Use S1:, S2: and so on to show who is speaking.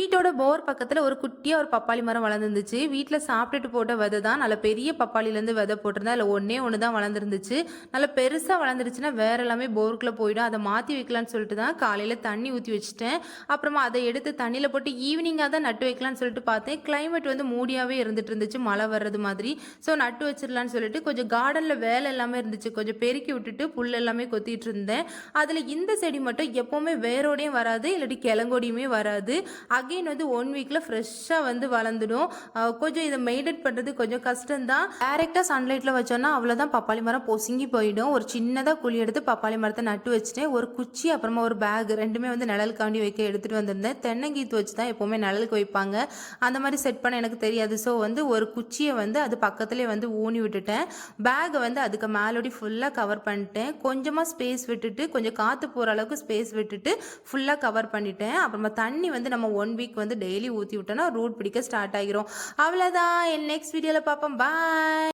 S1: வீட்டோட போர் பக்கத்தில் ஒரு குட்டியாக ஒரு பப்பாளி மரம் வளர்ந்துருந்துச்சு. வீட்டில் சாப்பிட்டுட்டு போட்ட விதை தான் நல்ல பெரிய பப்பாளிலேருந்து விதை போட்டிருந்தேன் அதில் ஒன்றே ஒன்று தான் வளர்ந்துருந்துச்சு. நல்ல பெருசாக வளர்ந்துருச்சுன்னா வேற எல்லாமே போருக்குள்ளே போயிடும். அதை மாற்றி வைக்கலான்னு சொல்லிட்டு தான் காலையில் தண்ணி ஊற்றி வச்சுட்டேன். அப்புறமா அதை எடுத்து தண்ணியில் போட்டு ஈவினிங்காக தான் நட்டு வைக்கலான்னு சொல்லிட்டு பார்த்தேன். கிளைமேட் வந்து மூடியாகவே இருந்துட்டு இருந்துச்சு. மழை வர்றது மாதிரி. ஸோ நட்டு வச்சிடலான்னு சொல்லிட்டு கொஞ்சம் கார்டனில் வேலை எல்லாமே இருந்துச்சு. கொஞ்சம் பெருக்கி விட்டுட்டு புல் எல்லாமே கொத்திட்டு இருந்தேன். அதில் இந்த செடி மட்டும் எப்போவுமே வேரோடையும் வராது இல்லாட்டி கிழங்கோடையுமே வராது. அகைன் வந்து ஒன் வீக்கில் ஃப்ரெஷ்ஷாக வந்து வளர்ந்துடும். கொஞ்சம் இதை மெயின்டைன் பண்ணுறது கொஞ்சம் கஷ்டம்தான். டேரெக்டாக சன்லைட்டில் வச்சோன்னா அவ்வளோதான் பப்பாளி மரம் பொசுங்கி போயிடும். ஒரு சின்னதாக குழி எடுத்து பப்பாளி மரத்தை நட்டு வச்சுட்டேன். ஒரு குச்சி அப்புறமா ஒரு பேக் ரெண்டுமே வந்து நிழலுக்காண்டி வைக்க எடுத்துகிட்டு வந்திருந்தேன். தென்னங்கீத்து வச்சு தான் எப்போவுமே நிழலுக்கு வைப்பாங்க. அந்த மாதிரி செட் பண்ண எனக்கு தெரியாது. ஸோ வந்து ஒரு குச்சியை வந்து அது பக்கத்துலேயே வந்து ஊனி விட்டுட்டேன். பேகை வந்து அதுக்கு மேலோடி ஃபுல்லாக கவர் பண்ணிட்டேன். கொஞ்சமாக ஸ்பேஸ் விட்டுட்டு கொஞ்சம் காற்று போகிற அளவுக்கு ஸ்பேஸ் விட்டுட்டு ஃபுல்லாக கவர் பண்ணிட்டேன். அப்புறமா தண்ணி வந்து நம்ம ஒன் ஒன் வீக் வந்து டெய்லி ஊற்றி விட்டோன்னா ரூட் பிடிக்க ஸ்டார்ட் ஆகிரும் அவ்வளோதான் என் நெக்ஸ்ட் வீடியோவில் பார்ப்போம். பாய்